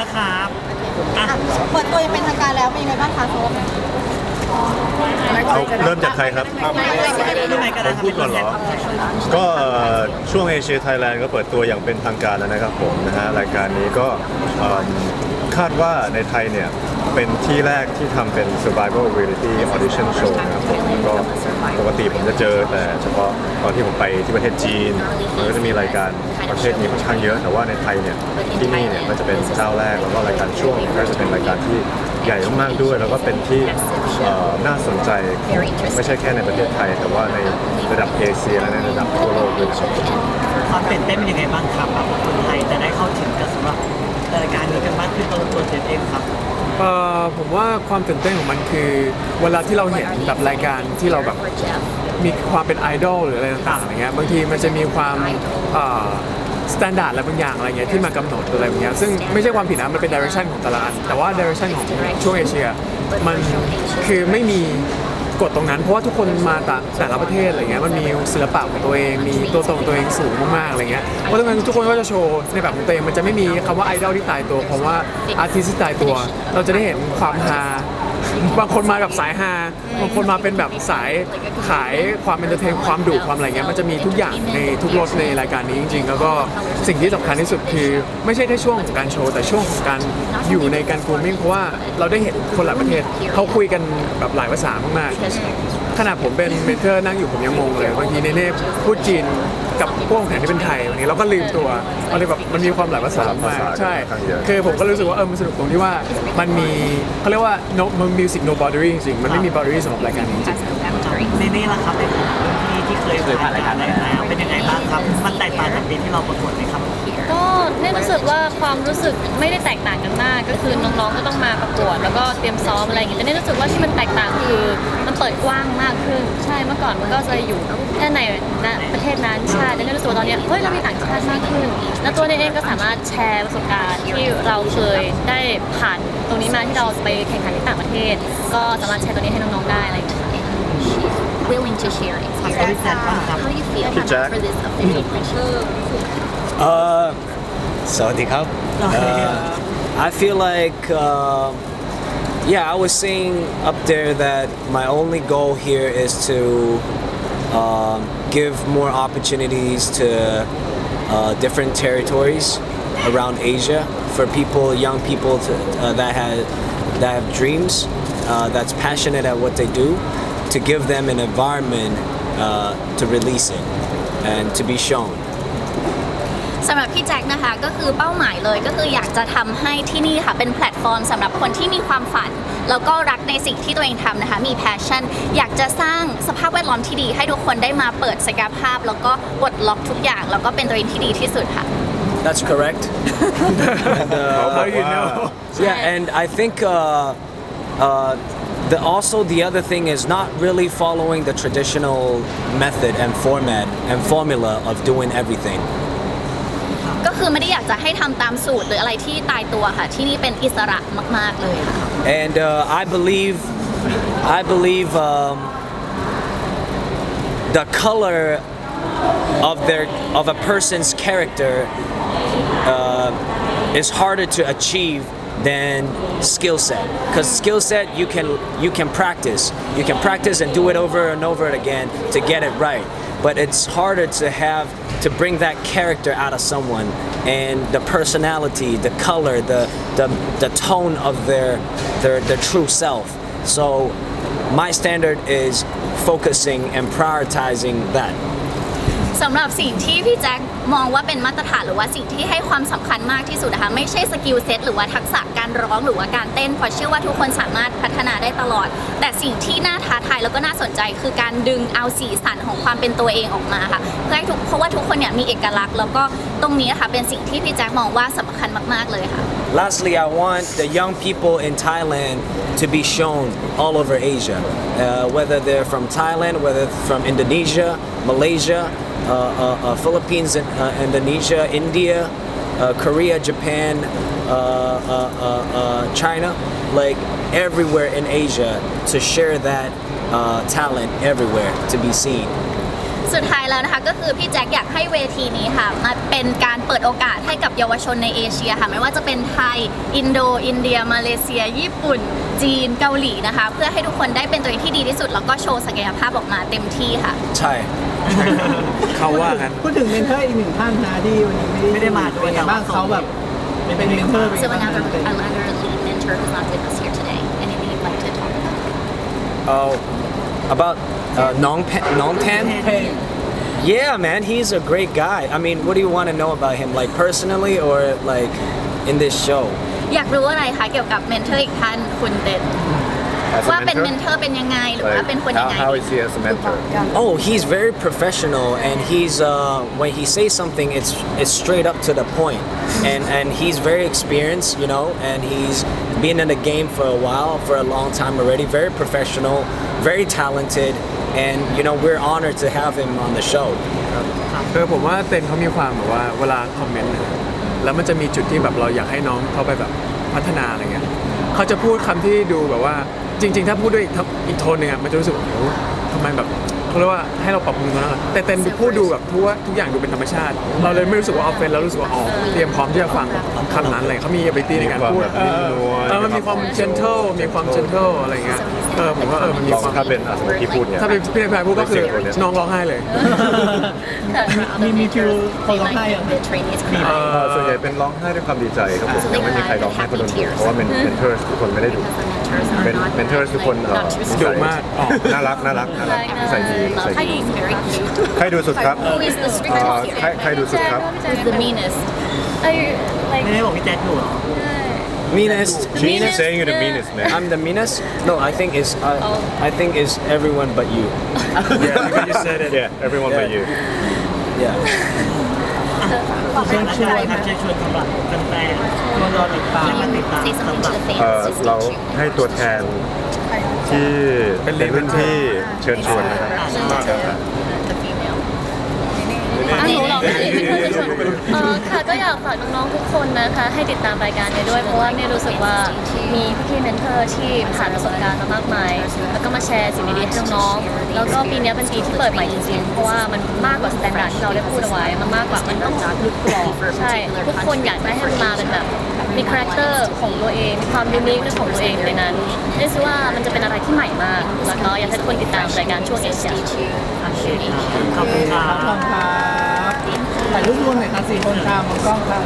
นะครับอะอะเปิดตัวยังเป็นทางการแล้วเป็นยังไงบ้างคะโซฟเอาเริ่มจากใครครับ พี่ไหนก็ได้ผมพูดก่อนเหรอ ก็เอ่อช่วงเอเชียไทยแลนด์ก็เปิดตัวอย่างเป็นทางการแล้วนะครับผมนะฮะรายการนี้ก็เอ่อคาดว่าในไทยเนี่ย เป็นที่แรกที่ทำเป็น survival reality audition show นะครับผมก็ปกติผมจะเจอแต่เฉพาะตอนที่ผมไปที่ประเทศจีน มันก็จะมีรายการประเภทนี้ค่อนข้างเยอะ แต่ว่าในไทยเนี่ยที่นี่เนี่ยก็จะเป็นเจ้าแรกแล้วก็รายการช่วงก็จะเป็นรายการที่ใหญ่มากๆด้วย แล้วก็เป็นที่น่าสนใจไม่ใช่แค่ในประเทศไทย แต่ว่าในระดับเอเชียและในระดับทั่วโลกด้วยนะครับความตื่นเต้นเป็นยังไงบ้างครับแบบคนไทยจะได้เข้าถึงกับสำหรับ รายการนี้กันมากขึ้นตัวตัวเจนเองครับ เอ่อผมว่าความตื่นเต้นของมันคือ เวลาที่เราเห็นแบบรายการที่เราแบบมีความเป็นไอดอลหรืออะไรต่างๆอะไรเงี้ยบางทีมันจะมีความสแตนดาร์ดอะไรบางอย่างอะไรเงี้ยที่มากำหนดอะไรแบบเนี้ยซึ่งไม่ใช่ความผิดนะมันเป็นดิเรกชันของตละอันแต่ว่าดิเรกชันของช่วงเอเชียมันคือไม่มี กฎตรงนั้น เพราะว่าทุกคนมาแต่แต่ละประเทศอะไรเงี้ยมันมีศิลปะของตัวเองมีตัวตนของตัวเองสูงมากๆอะไรเงี้ยเพราะฉะนั้นทุกคนก็จะโชว์ในแบบของตัวเองมันจะไม่มีคำว่าไอดอลที่ตายตัวคำว่าอาร์ติสที่ตายตัว เราจะได้เห็นความฮา บางคนมากับสายฮาบางคนมาเป็นแบบสายขายความเอนเตอร์เทนความดุความอะไรเงี้ยมันจะมีทุกอย่างในทุกรสในรายการนี้จริงๆ แล้วก็สิ่งที่สำคัญที่สุดคือ ไม่ใช่แค่ช่วงของการโชว์ แต่ช่วงของการอยู่ในการกูมิ่งเพราะว่าเราได้เห็นคนหลายประเทศเขาคุยกันแบบหลายภาษามากๆขนาดผมเป็นเมเทอร์นั่งอยู่ผมยังงงเลยบางทีเนเน่พูดจีน กับพวกแข่งที่เป็นไทยวันนี้เราก็ลืมตัวมันเลยแบบมันมีความหลายภาษามากใช่คือผมก็รู้สึกว่าเออมันสนุกตรงที่ว่ามันมีเขาเรียกว่า no มัน music no boundary จริงๆมันไม่มี boundary สำหรับรายการนี้จริงๆ นี่นี่ละครับในฐานะรุ่นพี่ที่เคยผ่านรายการแล้วเป็นยังไงบ้างครับมันแตกต่างจากปีที่เราประกวดไหมครับก็เน่รู้สึกว่าความรู้สึกไม่ได้แตกต่างกันมาก ก็คือน้องๆก็ต้องมาประกวด แล้วก็เตรียมซ้อมอะไรอย่างเงี้ยแต่เน่รู้สึกว่าที่มันแตกต่างคือมันเปิดกว้างมากขึ้น ใช่เมื่อก่อนมันก็จะอยู่แค่ในประเทศนั้นใช่แต่เน่รู้สึกว่าตอนเนี้ยเฮ้ยเรามีต่างชาติมากขึ้น แล้วตัวเน่เองก็สามารถแชร์ประสบการณ์ที่เราเคยได้ผ่านตรงนี้มาที่เราไปแข่งขันที่ต่างประเทศ ก็สามารถแชร์ตัวนี้ให้น้องๆได้อะไรอย่างเงี้ย to share experience. How do you feel Hey, Jack. for this official friendship? Uh, Sawadee Krap. Uh, I feel like, uh, yeah, I was saying up there that my only goal here is to um, give more opportunities to uh, different territories around Asia for people, young people to, uh, that have that have dreams, uh, that's passionate at what they do, to give them an environment uh, to release it and to be shown. สำหรับพี่แจ็คนะคะก็คือเป้าหมายเลยก็คืออยากจะทำให้ที่นี่ค่ะเป็นแพลตฟอร์มสำหรับคนที่มีความฝัน แล้วก็รักในสิ่งที่ตัวเองทำนะคะ มีแพชชั่น อยากจะสร้างสภาพแวดล้อมที่ดี ให้ทุกคนได้มาเปิดศักยภาพ แล้วก็ปลดล็อกทุกอย่าง แล้วก็เป็นตัวเองที่ดีที่สุดค่ะ That's correct. and, uh, How do you know? yeah, and I think uh, uh, the also the other thing is not really following the traditional method and format and formula of doing everything. ก็คือไม่ได้อยากจะให้ทำตามสูตรหรืออะไรที่ตายตัวค่ะ ที่นี่เป็นอิสระมาก ๆ เลยค่ะ And uh, I believe, I believe um, the color of their of a person's character uh, is harder to achieve than skill set because skill set you can you can practice you can practice and do it over and over again to get it right but it's harder to have to bring that character out of someone and the personality the color the the, the tone of their, their their true self so my standard is focusing and prioritizing that สำหรับสิ่งที่พี่แจ็ค มองว่าเป็นมาตรฐานหรือว่าสิ่งที่ให้ความสำคัญมากที่สุดนะคะไม่ใช่สกิลเซ็ตหรือว่าทักษะการร้องหรือว่าการเต้นเพราะเชื่อว่าทุกคนสามารถพัฒนาได้ตลอด แต่สิ่งที่น่าท้าทายแล้วก็น่าสนใจคือการดึงเอาสีสันของความเป็นตัวเองออกมาค่ะเพื่อให้ทุกเพราะว่าทุกคนเนี่ยมีเอกลักษณ์แล้วก็ตรงนี้นะค่ะเป็นสิ่งที่พี่แจ็คมองว่าสำคัญมากๆเลยค่ะ Lastly, I want the young people in Thailand to be shown all over Asia, uh, whether they're from Thailand, whether from Indonesia, Malaysia, uh, uh, uh, Philippines, and, uh, Indonesia, India, uh, Korea, Japan, uh, uh, uh, uh, China, like everywhere in Asia, to share that uh, talent everywhere to be seen. สุดท้ายแล้วนะคะก็คือพี่แจ็คอยากให้เวทีนี้ค่ะมาเป็นการเปิดโอกาสให้กับเยาวชนในเอเชียค่ะ ไม่ว่าจะเป็นไทย อินโด อินเดีย มาเลเซีย ญี่ปุ่น จีน เกาหลีนะคะ เพื่อให้ทุกคนได้เป็นตัวเองที่ดีที่สุด แล้วก็โชว์ศักยภาพออกมาเต็มที่ค่ะ ใช่ เขาว่างั้นพูดถึงเมนเทอร์อีกหนึ่งท่านนะที่วันนี้ไม่ได้มาด้วยเป็นไงบ้างเขาแบบเป็นเมนเทอร์เป็น So ไงบ้าง another another lead mentor who's not with us here today anything you'd like to talk about Oh, about uh, Nong Pen, Nong Tan? Yeah, man, he's a great guy. I mean, what do you want to know about him, like personally or like in this show? อยากรู้อะไรคะเกี่ยวกับเมนเทอร์อีกท่านคุณเต็น As a ว่าเป็นเมน mentor? เทอร์เป็นยังไงหรือว่า Like, เป็นคนยัง how, ไง how is he as a mentor? Oh, he's very professional, and he's uh, when he says something, it's it's straight up to the point, and and he's very experienced, you know, and he's been in the game for a while, for a long time already. Very professional, very talented, and you know we're honored to have him on the show. คือผมว่าเต็นเขามีความแบบว่าเวลาคอมเมนต์นะแล้วมันจะมีจุดที่แบบเราอยากให้น้องเขาไปแบบพัฒนาอะไรเงี้ย เขาจะพูดคำที่ดูแบบว่า จริง ๆ ถ้าพูดด้วยอีกโทนหนึ่งอะมันจะรู้สึกว่าโอ้โหทำไมแบบ เขาเรียกว่าให้เราปรับปรุงนะแต่เต็นพูดดูแบบทุกว่าทุกอย่างดูเป็นธรรมชาติ เราเลยไม่รู้สึกว่าออฟเฟนแล้วรู้สึกว่าอ๋อเตรียมพร้อมที่จะฟังคำนั้นเลยเขามี ability ในการพูดมีความแบบนิ่มนวลเออมันมีความ gentle มีความ gentle อะไรเงี้ยเออผมว่าเออมันมีลองความถ้าเป็นอะสมมติที่พูดเนี่ยถ้าเป็นพี่ในพายพูดก็คือน้องร้องไห้เลย มีมีคิวคนร้องไห้อย่าง the trainees cry เอ่อส่วนใหญ่เป็นร้องไห้ด้วยความดีใจครับผมยังไม่มีใครร้องไห้เพราะโดนดุเพราะว่าเป็นเมนเทอร์ทุกคนไม่ได้ดุ เป็นเมนเทอร์ทุกคนเอ่อนิสัยดุมากอ๋อ น่ารักน่ารักน่ารักนิสัยดีนิสัยดี He's very cute ใครดูสุดครับ Who is the เอ่อ strictest ใครใครดูสุดครับ Who's the meanest Are you like ไม่ได้บอกพี่แจ๊คอยู่เหรอ Meanest, She's meanest. saying you're the meanest man I'm the meanest. No, I think it's uh, I think it's everyone but you. Yeah, because you said it. yeah everyone but you Yeah. เชิญชวนครับเชิญชวนสำหรับแฟนๆชวนรอติดตามและติดตามสำหรับเอ่อเราให้ตัวแทนที่เป็นรุ่นพี่เชิญชวนนะครับ the female อะหนูเหรอไม่ได้ไม่เคยจะชวนเออค่ะก็อยากฝากน้องๆทุกคนนะคะ ให้ติดตามรายการนี้ด้วย เพราะว่าเนี่ยรู้สึกว่ามีพี่ๆเมนเทอร์ที่ผ่านประสบการณ์มามากมาย แล้วก็มาแชร์สิ่งดีๆให้น้องๆแล้วก็ปีนี้เป็นปีที่เปิดใหม่จริงๆเพราะว่ามันมากกว่าสแตนดาร์ดที่เราได้พูดเอาไว้มันมากกว่ามันต้องลึกกว่าใช่ทุกคนอยากได้ให้มันมาเป็นแบบ มีคาแรคเตอร์ของตัวเองมีความยูนิคในของตัวเองอยู่ในนั้นเรียกว่ามันจะเป็นอะไรที่ใหม่มาก แล้วก็อยากให้ทุกคนติดตามรายการช่วงเอเชียขอบคุณครับขอบคุณครับถ่ายรูปรวมหน่อยครับสี่คนครับมองกล้องครับ